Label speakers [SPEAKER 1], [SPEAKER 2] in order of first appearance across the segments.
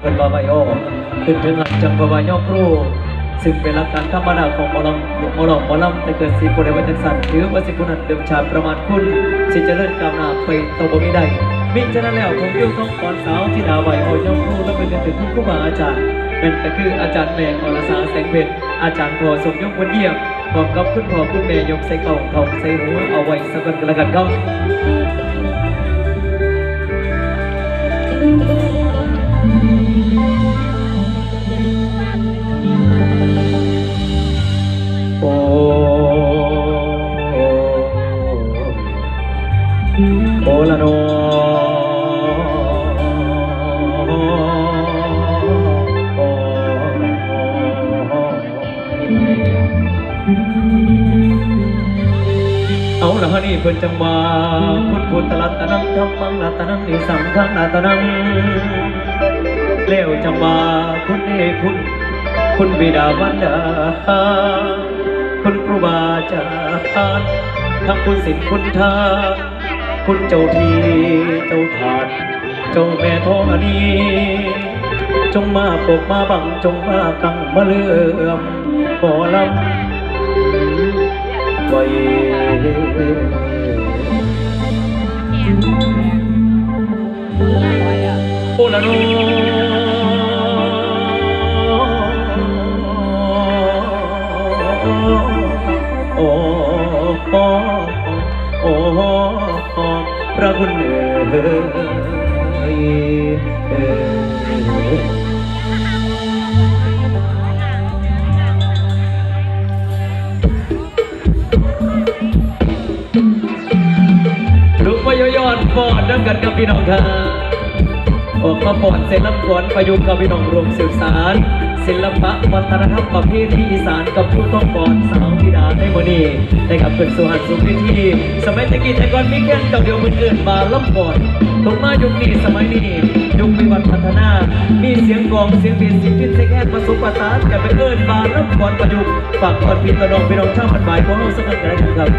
[SPEAKER 1] เป็นบาบายโอขึ้นถึงหลักจังบาบายโอครูซึ่งเป็นหลักการธรรมดาของมอลำหมอลำหมอลำแต่เกิดสีโปรเดวัจักสันหรือว่าสิบุนันเดิมชาประมาณคุณสิเจริญกาวหนาไปตบมิได้มิฉะนั้นแล้วผมยุ่งต้องก่อนสาวที่ดาวใบโอยครูและเป็นถึงคุณครูบาอาจารย์นั่นก็คืออาจารย์แมงอรสาแสงเพชรอาจารย์พอสมยงวันเยี่ยมพร้อมกับคุณพ่อคุณแม่ยกใส่กล่องทองใส่หัวเอาไว้สักกันละกันครับ ธรรมังรัตนังนิสังขังรัตนังเลี้ยวจังมาคุณเอคุณ คุณบิดาวันดา คุณครูบาอาจารย์ทั้งคุณศิลป์คุณทาคุณเจ้าทีเจ้าทานเจ้าแม่ธรณีจงมาปกมาบังจงมากังมาเลื่อมขอลำไว้โอ ละโนโอ้โอ้โอ้พระคุณเอ๋ยลุกมาย้อนฟอนน้ำกันกับพี่น้องค่ะ ออกมาฟอนเสร็จลำฟอนประยุกต์กับพี่น้องรวมสื่อสาร ศิลปะวัฒนธรรมประเพณีอีสานกับผู้ต้องฟอนสาวธิดาในวันนี้ได้กับเป็นสุหันสุขวิธีสมัยตะกี้แต่ก่อนมีแค่เจ้าเดียวมืออื่นมาล้ำฟอนตรงมายุคนี้สมัยนี้ยุควิวัฒน์พัฒนามีเสียงกองเสียงเบียนเสียงพินเสียงแคนผสมประสานกันไปเอิญมาล้ำฟอนประยุกต์ฝากฟอนพี่ตะนองพี่น้องชาวบันบายของเราสักกันนะครับ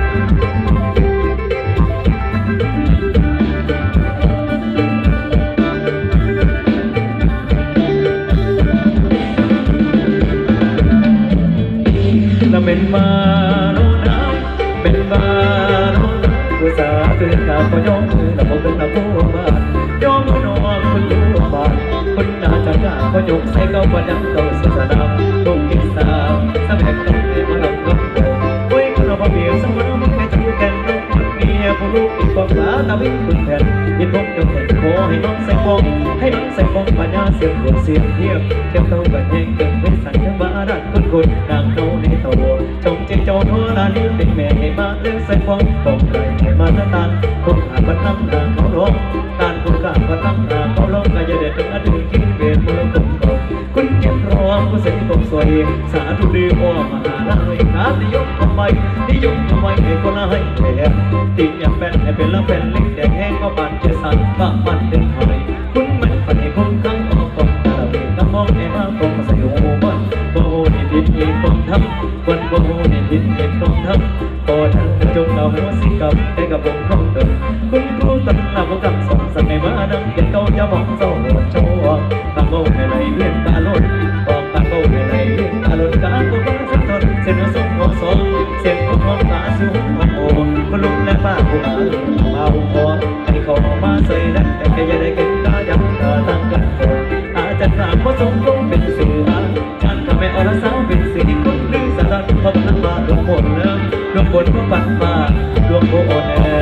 [SPEAKER 1] ตื่นกาก็ยอมมือละพเป็นละผู้มานยอมนอนคนรู้บานคนนาจักก็ยกใส่เก้าปัญญาเก้าศาสนาทุกกินสาสมัยต้องเรียนมาลำลำโอ้ยคนเราบ่เบียดสมองมันแค่ชื่กันน้องคนเมียผู้ลูกอีกความลาตาวิ่งคุณ งใส่ฟองให้น้องใส่ฟองปัญญาเสียงหัวเสียงเทียบเทียบเท่ากันแย่งเกินไม่สั่นทั้งบ้าดันคนคนนางเขาในตัวจงเจงโจโทรานี้เป็นแม่ให้มาเลือกใส่ฟองฟองไก่ให้มาตะตานคงหาบันน้ำนาเขาลงตานคุณกาบันน้ำนาเขาลงก็จะเด็ดถึงอดีตกินเวรมือคงเก่าคุณเก็บรอมผู้เสด็จคงสวยสาธุดีโอมหาลายขานิยมทำไมนิยมทำไมให้คนละให้แพ้ติดอย่างแฟนให้เป็นละแฟนเล็กแดงแห้งก็บานเจสันบ้ามันเดินไทย คนโบนี่ดิดอีกคนทำพอทั้งจงเอาหัวสิกับให้กับผมของเดิมคุณครูตัดหน้าพวกกับสองสันในมาดังเก็บเก้าจะมองเศร้าโชว์ตาโง่ให้ไหลเลื่อนตาล้นบอกตาโง่ให้ไหลเลื่อนตาล้นกาบุกบ้านสักทนเส้นสมหัวสองเสียงของของตาสูงมันโอ้คุณลุงและป้าผู้อามาหุ่มคอให้เขามาใส่ดักแต่แค่ยังได้เกินตายังตาตั้งกันอาจจะถามว่าสมคงเป็นสื่ออาฉันทำไมอรสาวเป็นสิ่งคน ลือสารพบนั้นมาดวงบนเริ่มดวงบนก็ปันมาดวงโบนเอ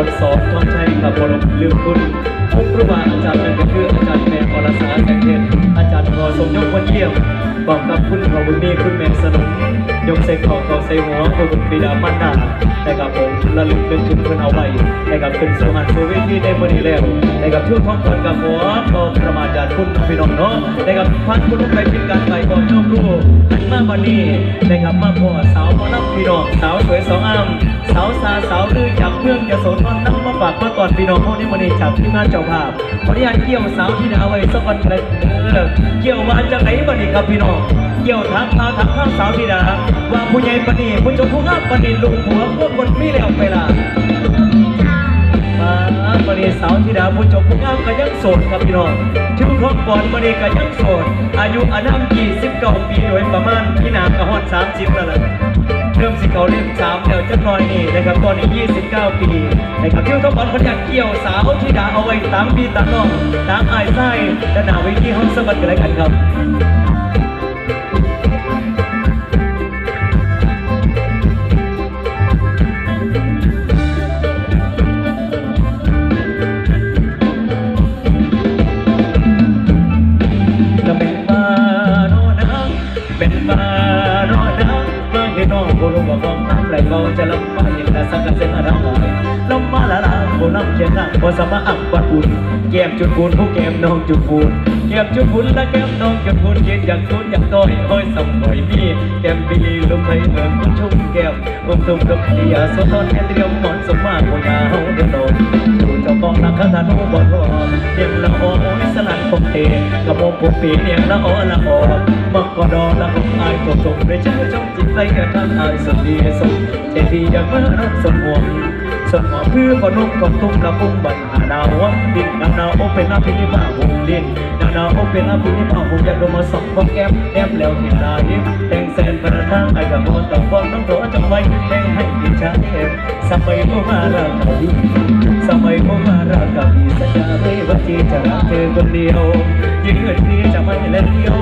[SPEAKER 1] อดสอนทองชัยครับบรมลืมคุณผมครูบาอาจารย์นั่นก็คืออาจารย์แมนอรสาแสงเทนอาจารย์พอสมยศวันเยี่ยมบอกกับคุณพระบุญมีคุณแม่สนม ยยกใส่คอเขาใส่หัวผู้บุญบิดามารดานะครับผมระลึกนึกถึงเพิ่นเอาไว้นะครับขึ้นสู่หันสู่เวทีในมื้อนี้แล้วนะครับช่วงท้องก่อนกับหัวก็ประมาณจากคุณพี่น้องเนาะนะครับพันคุณลงไปเป็นการไปก่อนน้องรู้หันมาวันนี้นะครับมาพ่อสาวหมอน้ำพี่น้องสาวสวยสองอ้ำสาวซาสาวลือจากเมืองยโสธรน้ำมาฝากมาก่อนพี่น้องเฮาในมื้อนี้จากที่มาเจ้าภาพขออนุญาตเกี่ยวสาวที่ดาไว้สักวันเลยเกี่ยวมาจากไหนบัดนี้ครับพี่น้องเกี่ยวทางพาทางข้างสาวธิดาว่าผู้ใหญ่ปณีผู้ชมผู้งามปณีลุงหัวพวกคนมีแล้วไปล่ะมาปณีสาวธิดาผู้ชมผู้งามก็ยังโสดครับพี่น้องถึงครอบก่อนปณีก็ยังโสด อายุอานาม29ปีโดยประมาณพี่นางก็ฮอด30แล้วล่ะเริ่มสิเขาเล่มสามแล้วจะน้อยนี่นะครับตอนนี้ 29 ปีนะครับที่เขาบอกเขาอยากเกี่ยวสาวธิดาเอาไว้ตามพี่ตามน้องตามอายไส้และหนาวิธีห้องสวัสดิ์กันแล้วกันครับำเชียงนักผู้สมาอักบัดบุญแก้มจุดบุญผู้แก้มน้องจุดบุญแก้มจุดบุญและแก้มน้องจุดบุญเยืนอยางตุนอยางต้อยห้อยสมหอยมีแก้มปีลุกให้เหมืองคุณชุ่มแก้มอุ้มตุ้มกับเดียสะท้อนแอนเตรียมหมอนสมมาโวยาเฮาเดือดร้อนดูเจ้าของนักคาถานุบอลวเดียมละอ้อยสลันคงเตะกระโมงผมปีเดียมละอ้อละอ้อมักกอดอละของอายตกตกได้ชื่อจงจิตใจกระทั่งอายสุดดีสุดเจดีอยากเมื่อรักสมหวัง ส่วนหมอพื่อพนุ่มกอนตุ้มละพุ่งบันหาดาวดินนาวนาโอเป็นอาพินิมาหงดินนาวนาโอเป็นอาพินิมาหงอยากลงมาสองพวกแก้มแนบแล้วเห็นลายแต่งแสนประทางไอ้กับมต้องฟ้องน้องตัวจังไว้แต่งให้ดีชายสมัยโมมาราคาดีสมัยโมมาราคาดีสัญญาเลยว่าจีจะรักเธอคนเดียวยิ่งเงินพี่จะไม่เล่นเดียว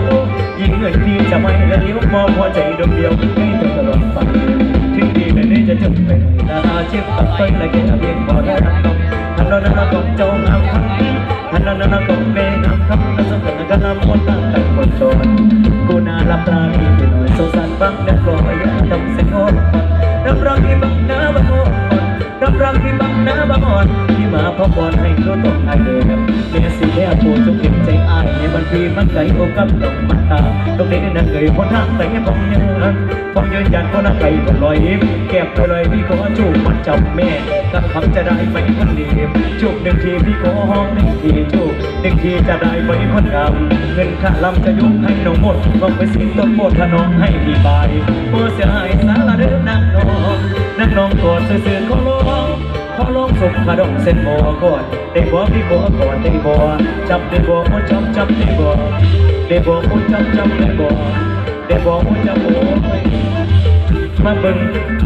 [SPEAKER 1] ยิ่งเงินพี่จะไม่เล่นเดียวมองหัวใจดวงเดียวให้เธอตลอดไป นาอาชีพตัดไปเลยแค่เพียงพอได้รับต้องทันนั้นก็เจ้างามคำทันนั้นก็เมงอ้ำคำนั่งสำคัญก็นำคนตั้งแต่คนจนกูน่ารับตาดีไปหน่อยสงสารบังนักรอยยาทำเสียงอ่อนรับรังที่บังหน้าบังอ่อนรับรังที่บังหน้าบังอ่อน มาพบอนให้รู้ต้องอายเลยครับเมียสิแม่ปูจงเก็บใจอายในบันทีมันไก่โอกับลงมันตาตรงนี้นั่นเคยพนทางแต่ผมยังผมยืนยันคนนักไก่ก็ลอยยิ้มแก็บไปเลยพี่ขอจูบมันจำแม่กับคำจะได้ไหมคนดีจูบหนึ่งทีพี่ขอห้องหนึ่งทีจูบหนึ่งทีจะได้ไหมคนงามเงินค่าลำจะยกให้น้องหมดต้องไปสิ้นต้นโมดถนอมให้พี่บายโอ้เสียหายสารเดินนั่งนอนนั่งนองกอดซื่อๆเขาร้อง ขอลองส่งขาดองเส้นบ่ก่อนได้บ่พี่บ่ก่อนได้บ่จับได้บ่โอ้จับจับได้บ่ได้บ่โอ้จับจับได้บ่ได้บ่โอ้จับโอ้ยมาเบิ่ง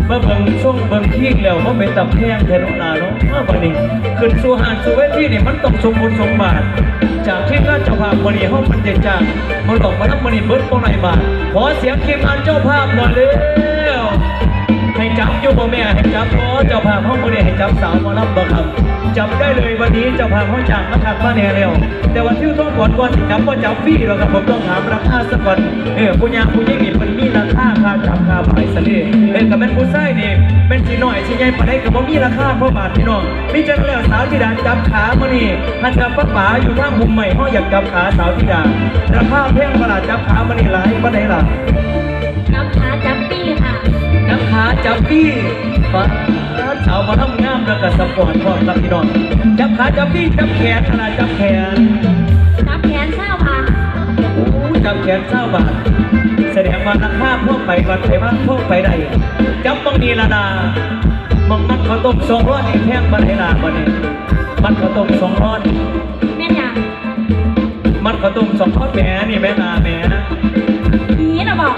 [SPEAKER 1] มาเบิ่งช่วงเบิ่งที่แล้วมันเป็นตับแข้งแทนลาเนาะมาบัดนี้ขึ้นสู่หาดสู่เวทีนี่มันต้องสมบูรณ์สมบาทจากที่งาเจ้าภาพมื้อนี้เฮามันเด็ดจากมันต้องมาทำมื้อนี้เบิดบ่ไหนบาทขอเสียงทีมงานเจ้าภาพหน่อยเร็วให้จับอยู่ บ่แม่ให้จับบ่เจ้าภาพห้องบ่ได้ให้จับสาวหมารับบ่ครับจับได้เลยวันนี้เจ้าภาพห้องจากมาทักมาแน่แล้ว แต่วันที่ต้องก่อนก่อนสิจับบ่จับฟรีหรอกครับผมต้องถามราคาซะก่อนเออผู้ยาผู้ยิ่งนี่มันมีราคาค่าจับค่าหมายซะเลยเออก็แม่นผู้ชายนี่เป็นสิน้อยสิใหญ่ปานใดก็บ่มีราคาเพราะบาทพี่น้องมีจังแล้วสาวที่ดาจับขามื้อนี้ถ้าจับป้าป๋าอยู่ทางมุมใหม่เฮาอยากจับขาสาวที่ดาราคาแพงบ่ล่ะจับขามื้อนี้หลายบ่ได้ล่ะ
[SPEAKER 2] จับขาจับปี้ค่ะ
[SPEAKER 1] จับขาจับปี้ฟ้าสาวมาทำงามแล้วก็สปอร์ตพร้อมครับพี่น้องจับขาจับปี้จับแขนขนาดจับแขน
[SPEAKER 2] จับแขนเช้าค่ะ
[SPEAKER 1] โอ้จับแขนเศร้าบาทแสดงว่าราคาพวกไปวัดไปว่าพวกไปได้จับบางนีละดามองมันเขาวต้มสองร้อยนี่แพงบันไดลาบันนี้มันเขาวต้มสองร้อย
[SPEAKER 2] แม่นยัง
[SPEAKER 1] มันเขาวต้มสองร้อยแหมนี่แม่ลาแหม
[SPEAKER 2] ผีนะบอก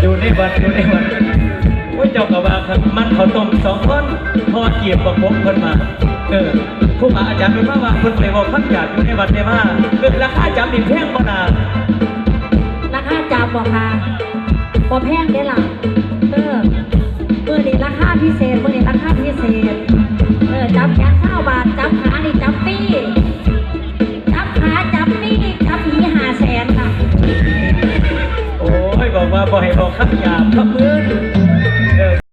[SPEAKER 1] อยู่ในวัดอยู่ในวัดโอ้ย เจ้ากระบาครับมันเขาวต้มสองคนพอเกียบประกบคนมา เออผู้มาอาจารย์เป็นว่าว่าคนไปบอกขันหยาดอยู่ในวัดได้ว่าเออราคาจับนี่แพงบ่นา
[SPEAKER 2] ราคาจับบอกค่ะบ่แพงได้อล่ะเออเมื่อนี้ราคาพิเศษเมื่อนี้ราคาพิเศษ เออจับแขนเช้าบาทจับขานี่จับปี้จับขาจับปี้จับผีหาแสนค่ะ
[SPEAKER 1] โอ้ยบอกว่าบ่ให้บอกขันหยา